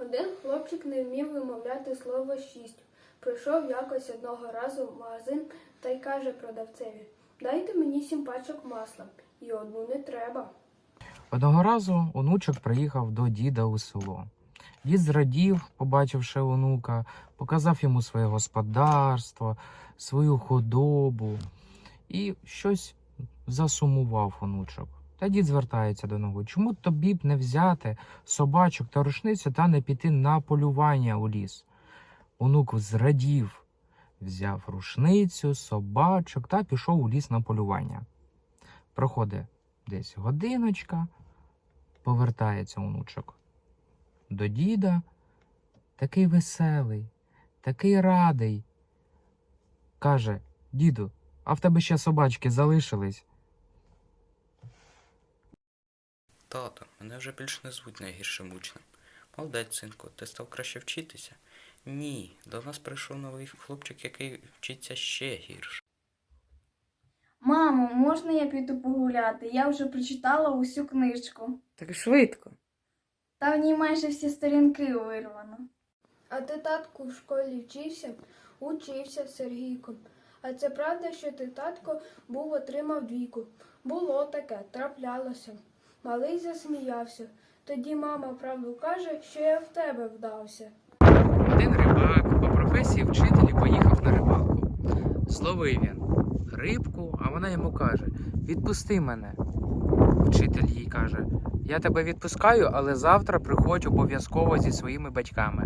Один хлопчик не вмів вимовляти слово шість. Прийшов якось одного разу в магазин та й каже продавцеві Дайте мені сім пачок масла, і одну не треба. Одного разу онучок приїхав до діда у село. Дід зрадів, побачивши онука, показав йому своє господарство, свою худобу і щось засумував онучок. Та дід звертається до нього. Чому тобі б не взяти собачок та рушницю та не піти на полювання у ліс? Онук зрадів, взяв рушницю, собачок та пішов у ліс на полювання. Проходить десь годиночка, повертається онучок до діда, такий веселий, такий радий. Каже: Діду, а в тебе ще собачки залишились? Тато, мене вже більш не звуть найгіршим учнем. Молодець, синку, ти став краще вчитися? Ні, до нас прийшов новий хлопчик, який вчиться ще гірше. Мамо, можна я піду погуляти? Я вже прочитала усю книжку. Так швидко. Та в ній майже всі сторінки вирвано. А ти, татку, в школі вчився? Учився, Сергійко. А це правда, що ти, татко, був отримав двійку? Було таке, траплялося. Малий засміявся. Тоді мама правду каже, що я в тебе вдався. Один рибак по професії вчитель поїхав на рибалку. Зловив він рибку, а вона йому каже: Відпусти мене. Вчитель їй каже: Я тебе відпускаю, але завтра приходь обов'язково зі своїми батьками.